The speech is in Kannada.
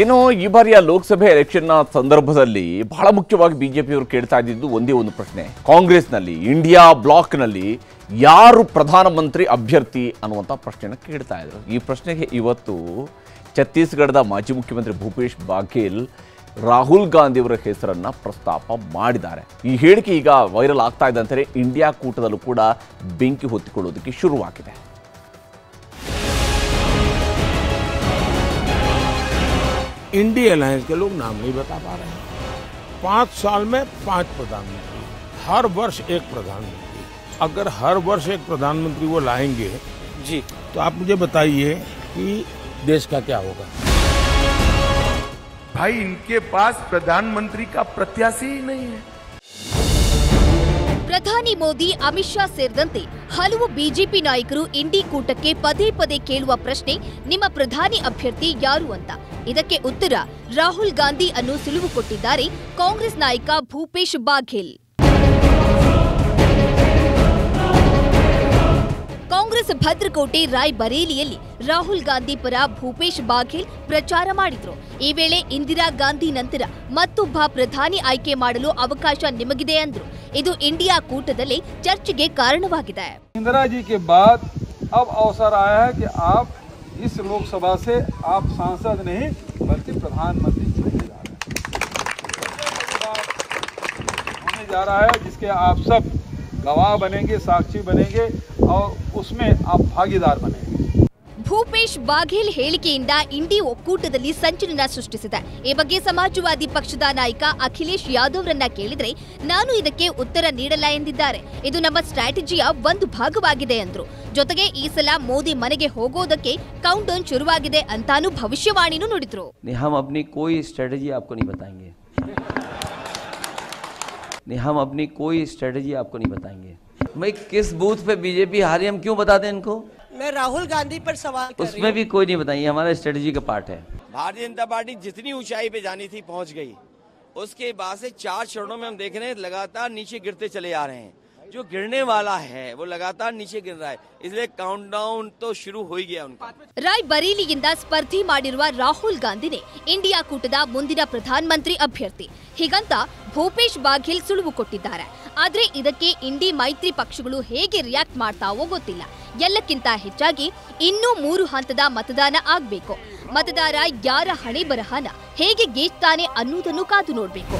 ಇನ್ನು ಈ ಬಾರಿಯ ಲೋಕಸಭೆ ಎಲೆಕ್ಷನ್ನ ಸಂದರ್ಭದಲ್ಲಿ ಬಹಳ ಮುಖ್ಯವಾಗಿ ಬಿಜೆಪಿಯವರು ಕೇಳ್ತಾ ಇದ್ದಿದ್ದು ಒಂದೇ ಒಂದು ಪ್ರಶ್ನೆ. ಕಾಂಗ್ರೆಸ್ನಲ್ಲಿ, ಇಂಡಿಯಾ ಬ್ಲಾಕ್ನಲ್ಲಿ ಯಾರು ಪ್ರಧಾನಮಂತ್ರಿ ಅಭ್ಯರ್ಥಿ ಅನ್ನುವಂಥ ಪ್ರಶ್ನೆಯನ್ನು ಕೇಳ್ತಾ ಇದ್ರು. ಈ ಪ್ರಶ್ನೆಗೆ ಇವತ್ತು ಛತ್ತೀಸ್ಗಢದ ಮಾಜಿ ಮುಖ್ಯಮಂತ್ರಿ ಭೂಪೇಶ್ ಬಾಘೇಲ್ ರಾಹುಲ್ ಗಾಂಧಿಯವರ ಹೆಸರನ್ನ ಪ್ರಸ್ತಾಪ ಮಾಡಿದ್ದಾರೆ. ಈ ಹೇಳಿಕೆ ಈಗ ವೈರಲ್ ಆಗ್ತಾ ಇದ್ದಂತೆ ಇಂಡಿಯಾ ಕೂಟದಲ್ಲೂ ಕೂಡ ಬೆಂಕಿ ಹೊತ್ತಿಕೊಳ್ಳೋದಕ್ಕೆ ಶುರುವಾಗಿದೆ. इंडी अलायंस के लोग नाम नहीं बता पा रहे हैं पांच साल में पांच प्रधानमंत्री हर वर्ष एक प्रधानमंत्री अगर हर वर्ष एक प्रधानमंत्री वो लाएंगे जी तो आप मुझे बताइए कि देश का क्या होगा भाई इनके पास प्रधानमंत्री का प्रत्याशी ही नहीं है ಪ್ರಧಾನಿ ಮೋದಿ ಅಮಿತ್ ಶಾ ಸೇರಿದಂತೆ ಹಲವು ಬಿಜೆಪಿ ನಾಯಕರು ಇಂಡಿ ಕೂಟಕ್ಕೆ ಪದೇ ಪದೇ ಕೇಳುವ ಪ್ರಶ್ನೆ ನಿಮ್ಮ ಪ್ರಧಾನಿ ಅಭ್ಯರ್ಥಿ ಯಾರು ಅಂತ ಇದಕ್ಕೆ ಉತ್ತರ ರಾಹುಲ್ ಗಾಂಧಿ ಅನ್ನು ಸುಳಿವು ಕೊಟ್ಟಿದ್ದಾರೆ ಕಾಂಗ್ರೆಸ್ ನಾಯಕ ಭೂಪೇಶ್ ಬಾಘೇಲ್. ಕಾಂಗ್ರೆಸ್ ಭದ್ರಕೋಟೆ ರಾಯ್ಬರೇಲಿಯಲ್ಲಿ ರಾಹುಲ್ ಗಾಂಧಿ ಪರ ಭೂಪೇಶ್ ಬಾಘೇಲ್ ಪ್ರಚಾರ ಮಾಡಿದ್ರು. ಈ ವೇಳೆ ಇಂದಿರಾ ಗಾಂಧಿ ನಂತರ ಮತ್ತೊಬ್ಬ ಪ್ರಧಾನಿ ಆಯ್ಕೆ ಮಾಡಲು ಅವಕಾಶ ನಿಮಗಿದೆ ಅಂದ್ರು. ಇದು ಇಂಡಿಯಾ ಕೂಟದಲ್ಲಿ ಚರ್ಚೆಗೆ ಕಾರಣವಾಗಿದೆ. ಇಂದಿರಾಜಿ जी के बाद अब अवसर आया है कि आप इस लोकसभा से आप सांसद नहीं बल्कि प्रधानमंत्री होने जा रहे हैं होने जा रहा है जिसके आप सब गवाह बनेंगे साक्षी बनेंगे और उसमें आप भागीदार बनेंगे ಭೂಪೇಶ್ ಬಾಘೇಲ್ ಹೇಳಿಕೆಯಿಂದ ಇಂಡಿ ಒಕ್ಕೂಟದಲ್ಲಿ ಸಂಚಲನ ಸೃಷ್ಟಿಸಿದೆ ಈ ಬಗ್ಗೆ ಸಮಾಜವಾದಿ ಪಕ್ಷದ ನಾಯಕ ಅಖಿಲೇಶ್ ಯಾದವ್ರನ್ನ ಕೇಳಿದ್ರೆ ನಾನು ಇದಕ್ಕೆ ಉತ್ತರ ನೀಡಲ್ಲ ಎಂದಿದ್ದಾರೆ ಇದು ನಮ್ಮ ಸ್ಟ್ರಾಟಜಿಯ ಒಂದು ಭಾಗವಾಗಿದೆ ಅಂದ್ರು ಜೊತೆಗೆ ಈ ಸಲ ಮೋದಿ ಮನೆಗೆ ಹೋಗೋದಕ್ಕೆ ಕೌಂಟ್ ಡೌನ್ ಶುರುವಾಗಿದೆ ಅಂತಾನು ಭವಿಷ್ಯವಾಣಿನೂ ನುಡಿದ್ರು नहीं हम अपनी कोई स्ट्रेटजी आपको नहीं बताएंगे नहीं हम अपनी कोई स्ट्रेटजी आपको नहीं बताएंगे भाई किस बूथ पे बीजेपी हारी हम क्यों बता दें इनको मैं राहुल गांधी पर सवाल कर रही उसमें भी कोई नहीं बताएंगे हमारा स्ट्रेटजी का पार्ट है भारतीय जनता पार्टी जितनी ऊंचाई पे जानी थी पहुंच गई उसके बाद से चार चरणों में हम देख रहे हैं लगातार नीचे गिरते चले आ रहे हैं जो गिरने वाला है वो लगातार नीचे गिर रहा है इसलिए काउंटडाउन तो शुरू हो ही गया उनका ರಾಯ್ ಬರೇಲಿಯಿಂದ ಸ್ಪರ್ಧೆ ಮಾಡಿರುವ ರಾಹುಲ್ ಗಾಂಧಿನೇ ಇಂಡಿಯಾ ಕೂಟದ ಮುಂದಿನ ಪ್ರಧಾನಮಂತ್ರಿ ಅಭ್ಯರ್ಥಿ ಹೀಗಂತ ಭೂಪೇಶ್ ಬಾಘೇಲ್ ಸುಳುವು ಕೊಟ್ಟಿದ್ದಾರೆ ಆದ್ರೆ ಇದಕ್ಕೆ ಇಂಡಿ ಮೈತ್ರಿ ಪಕ್ಷಗಳು ಹೇಗೆ ರಿಯಾಕ್ಟ್ ಮಾಡ್ತಾವೋ ಗೊತ್ತಿಲ್ಲ ಎಲ್ಲಕ್ಕಿಂತ ಹೆಚ್ಚಾಗಿ ಇನ್ನೂ ಮೂರು ಹಂತದ ಮತದಾನ ಆಗ್ಬೇಕು ಮತದಾರ ಯಾರ ಹಣೆ ಬರಹನ ಹೇಗೆ ಗೇಚ್ತಾನೆ ಅನ್ನೋದನ್ನು ಕಾದು ನೋಡ್ಬೇಕು